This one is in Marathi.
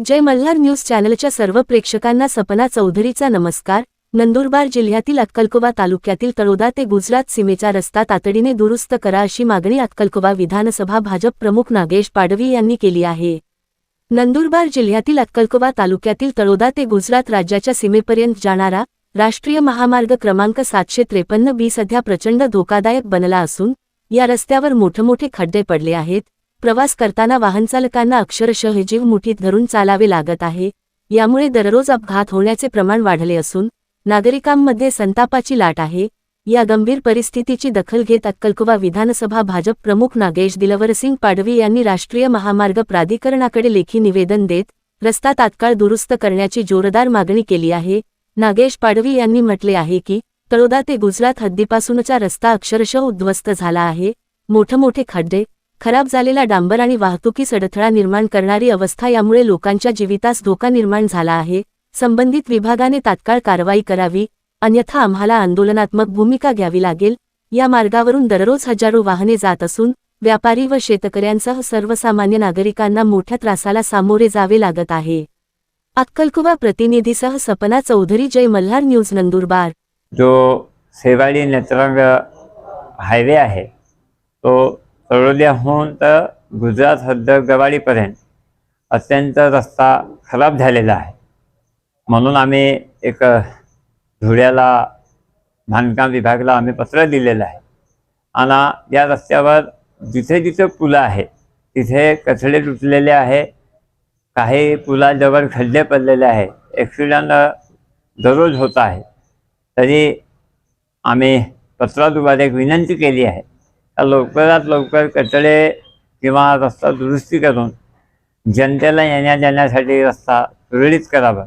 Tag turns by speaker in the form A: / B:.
A: जय मल्हार न्यूज चॅनलच्या सर्व प्रेक्षकांना सपना चौधरीचा नमस्कार. नंदुरबार जिल्ह्यातील अक्कलकोबा तालुक्यातील तळोदा ते गुजरात सीमेचा रस्ता तातडीने दुरुस्त करा अशी मागणी अक्कलकोबा विधानसभा भाजप प्रमुख नागेश पाडवी यांनी केली आहे. नंदुरबार जिल्ह्यातील अक्कलकोबा तालुक्यातील तळोदा ते गुजरात राज्याच्या सीमेपर्यंत जाणारा राष्ट्रीय महामार्ग क्रमांक सातशे त्रेपन्न बी सध्या प्रचंड धोकादायक बनला असून या रस्त्यावर मोठमोठे खड्डे पडले आहेत. प्रवास करताना वाहनचालकांना अक्षरशः जीव मुठीत धरून चालावे लागत आहे यामुळे दररोज अपघात होण्याचे प्रमाण वाढले असून नागरिकांमध्ये संतापाची लाट आहे या गंभीर परिस्थितीची दखल घेत अक्कलकुवा विधानसभा भाजप प्रमुख नागेश दिलवरसिंग पाडवी यांनी राष्ट्रीय महामार्ग प्राधिकरणाकडे लेखी निवेदन देत रस्ता तात्काळ दुरुस्त करण्याची जोरदार मागणी केली आहे. नागेश पाडवी यांनी म्हटले आहे की तळोदा ते गुजरात हद्दीपासूनचा रस्ता अक्षरशः उद्ध्वस्त झाला आहे. मोठमोठे खड्डे खराब झालेला डांबर आणि वाहतुकीस अडथळा निर्माण करणारी अवस्था यामुळे लोकांच्या जीवितास धोका निर्माण झाला आहे. संबंधित विभागाने तात्काळ कारवाई करावी अन्यथा आम्हाला आंदोलनात्मक भूमिका घ्यावी लागेल. या मार्गावरून दररोज हजारो वाहने जात असून व्यापारी व शेतकऱ्यांसह सर्वसामान्य नागरिकांना मोठ्या त्रासाला सामोरे जावे लागत आहे. अक्कलकुवा प्रतिनिधीसह सपना चौधरी जय मल्हार न्यूज नंदुरबार.
B: जो सेवाडी नेत्रांग हायवे आहे तो तळोद्याहून तर गुजरात हद्द गवाडीपर्यंत अत्यंत रस्ता खराब झालेला आहे. म्हणून आम्ही एक धुळ्याला बांधकाम विभागाला आम्ही पत्र दिलेलं आहे. आणि या रस्त्यावर जिथे जिथे पुलं आहे तिथे कचडे तुटलेले आहे काही पुलाजवळ खड्डे पडलेले आहे ॲक्सिडेंट दररोज होत आहे. तरी आम्ही पत्राद्वारे एक विनंती केली आहे लवकरात लवकर कचडे किंवा रस्ता दुरुस्ती करून जनतेला येण्या जाण्यासाठी रस्ता सुरळीत करावा.